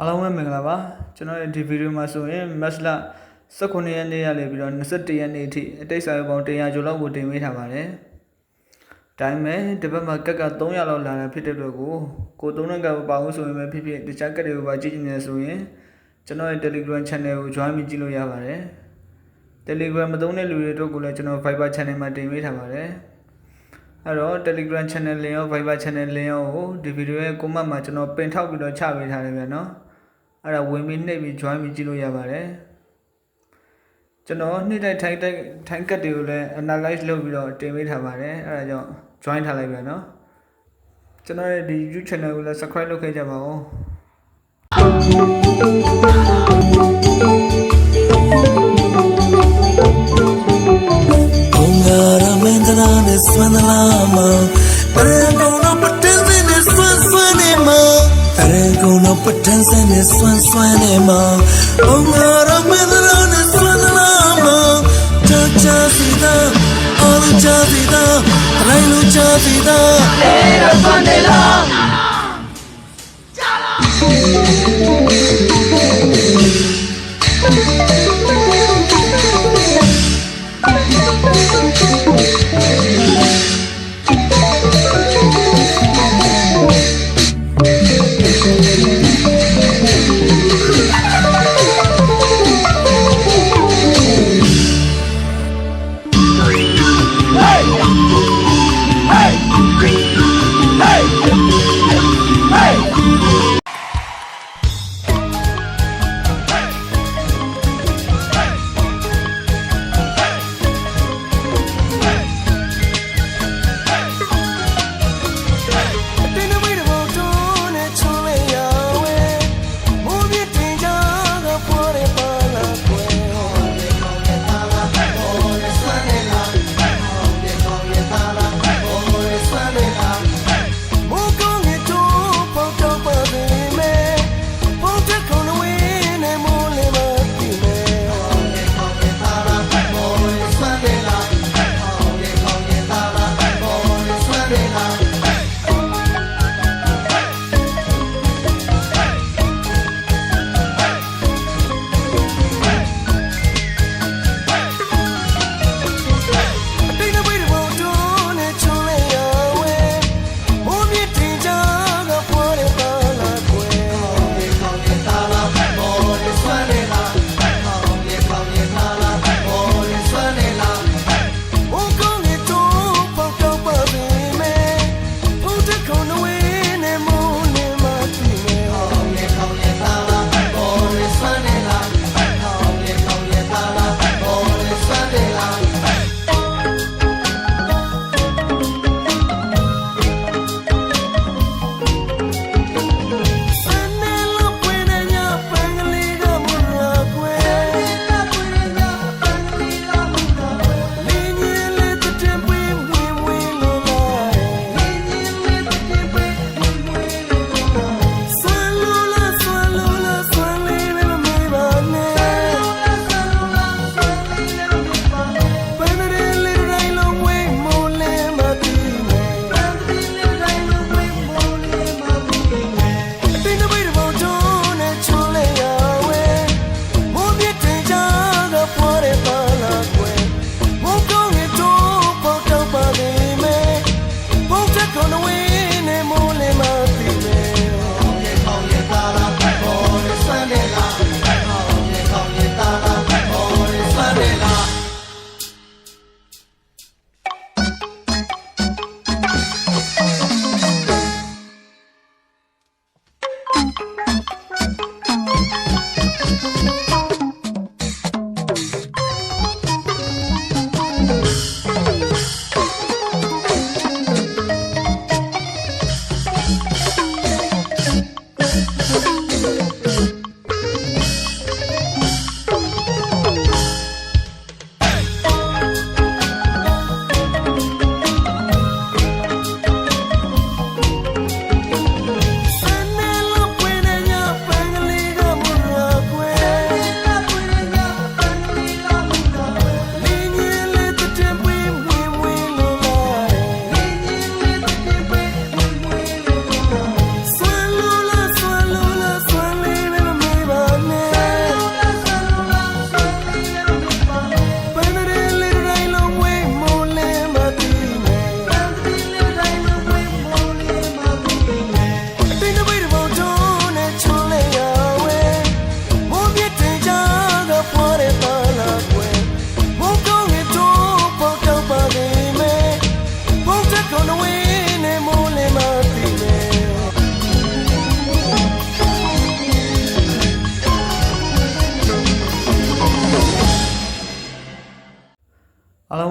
အားလုံးပဲမင်္ဂလာပါကျွန်တော်ရဲ့ဒီဗီဒီယိုမှာဆိုရင်မတ်လ18ရက်နေ့ရလေပြီးတော့21ရက်နေ့အထိအတိတ်စာရုပ်ပေါင်း100ကျော်လောက်ကိုတင်ပေးထားပါတယ်။ဒါပေမဲ့ဒီဘက်မှာကက်က300လောက်လာတာဖြစ်တဲ့အတွက်ကိုကိုသုံးတဲ့ကပ်ပါအောင်ဆိုရင်ပဲဖြစ်ဖြစ်တခြားကက်တွေကိုပါကြည့်ကြည့်နေဆိုရင်ကျွန်တော်ရဲ့ Telegram Channel ကို join ပြီးကြည့်လို့ရပါတယ်။ Telegram မသုံးတဲ့လူတွေတို့ကိုလည်းကျွန်တော် Viber Channel မှာတင်ပေးထားပါတယ်။အဲ့တော့ Telegram Channel လင်ရော Viber Channel လင်ရောကိုဒီဗီဒီယိုရဲ့ comment မှာကျွန်တော်ပင်ထောက်ပြီးတော့ချပေးထားတယ်ဗျာနော်။ အဲ့ဒါဝင်ပြီးနှိပ်ပြီး join ပြီးကြည့်လို့ရပါတယ်။ကျွန်တော်နေ့တိုင်းထိုင်တိုက်ထိုင်ကတ်တွေကိုလည်း analyze လုပ်ပြီးတော့တင်ပေးထားပါတယ်။အဲ့ဒါကြောင့် join ထားလိုက်ဗျာနော်။ကျွန်တော်ရဲ့ဒီ YouTube channel ကိုလည်း subscribe လုပ်ခဲ့ကြပါဦး။ဘုံငါရမင်းတရာနဲ့ဆွမ်းလာမ န်းစင်းနဲ့ဆွမ်းဆွမ်းနေမဘုံငါရမင်းတရာနဲ့ဆွမ်းလာမချာချာစီတာအော်ချာစီတာရိုင်းလူချာစီတာတင်း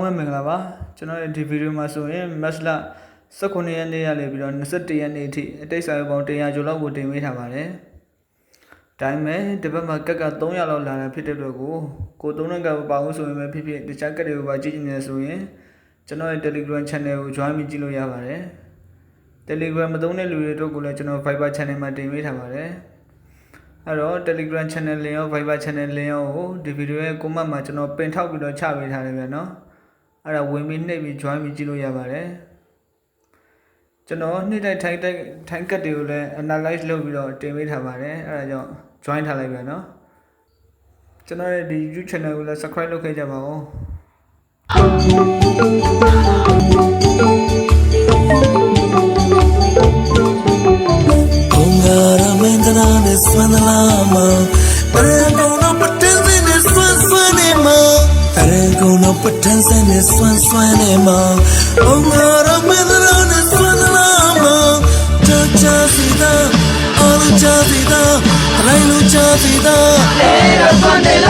လုံးပဲမင်္ဂလာပါကျွန်တော်ရဲ့ဒီဗီဒီယိုမှာဆိုရင်မက်စလာ18ရက်နေ့ရနေပြီးတော့21ရက်နေ့အထိအတိတ်စာရုပ်ပေါင်း100ကျော်လောက်ကိုတင်ပေးထားပါတယ်ဒါပေမဲ့ဒီဘက်မှာကက်က300လောက်လာတာဖြစ်တဲ့အတွက်ကိုကိုသုံးတဲ့ကပ်ပါအောင်ဆိုရင်ပဲဖြစ်ဖြစ်တခြားကက်တွေကိုပါကြည့်နေဆိုရင်ကျွန်တော်ရဲ့ Telegram Channel ကို join ပြီးကြည့်လို့ရပါတယ် Telegram မသုံးတဲ့လူတွေအတွက်ကိုလည်းကျွန်တော် Viber Channel မှာတင်ပေးထားပါတယ်အဲ့တော့ Telegram Channel လင်ရော Viber Channel လင်ရောကိုဒီဗီဒီယိုရဲ့ comment မှာကျွန်တော်ပင်ထောက်ပြီးတော့ချပေးထားတယ်ဗျာနော် အဲ့ဒါဝင်ပြီးနှိပ်ပြီး join ပြီးကြည့်လို့ရပါတယ်ကျွန်တော်နေ့တိုင်းထိုင်တိုက်ထိုင်ကတ်တွေကိုလည်း analyze လုပ်ပြီးတော့တင်ပေးထားပါတယ်အဲ့ဒါကြောင့် join ထားလိုက်ဗျာနော်ကျွန်တော်ရဲ့ဒီ YouTube channel ကိုလည်း subscribe လုပ်ခဲ့ကြပါဦး mucha vida. Héroes con el